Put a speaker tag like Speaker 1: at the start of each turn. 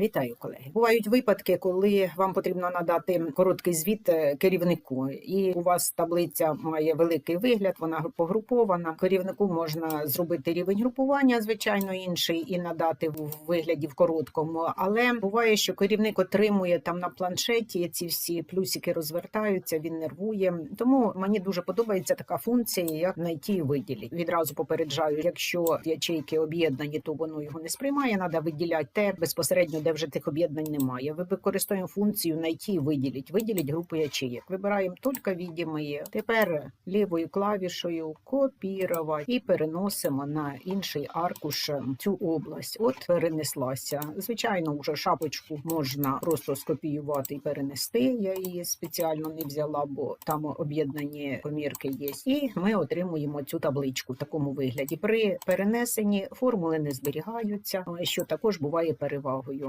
Speaker 1: Вітаю, колеги. Бувають випадки, коли вам потрібно надати короткий звіт е, керівнику, і у вас таблиця має великий вигляд, вона погрупована. Керівнику можна зробити рівень групування, звичайно, інший, і надати в вигляді в короткому. Але буває, що керівник отримує там на планшеті ці всі плюсики розвертаються, він нервує. Тому мені дуже подобається така функція, як знайти і виділити. Відразу попереджаю, якщо ячейки об'єднані, то воно його не сприймає. Треба виділяти те безпосередньо, де вже тих об'єднань немає. Ви використовуємо функцію знайти і виділити. Виділіть групу ячеїк. Вибираємо тільки відімі. Тепер лівою клавішою копірувати і переносимо на інший аркуш цю область. От перенеслася. Звичайно, вже шапочку можна просто скопіювати і перенести. Я її спеціально не взяла, бо там об'єднані помірки є. І ми отримуємо цю табличку в такому вигляді. При перенесенні формули не зберігаються, що також буває перевагою.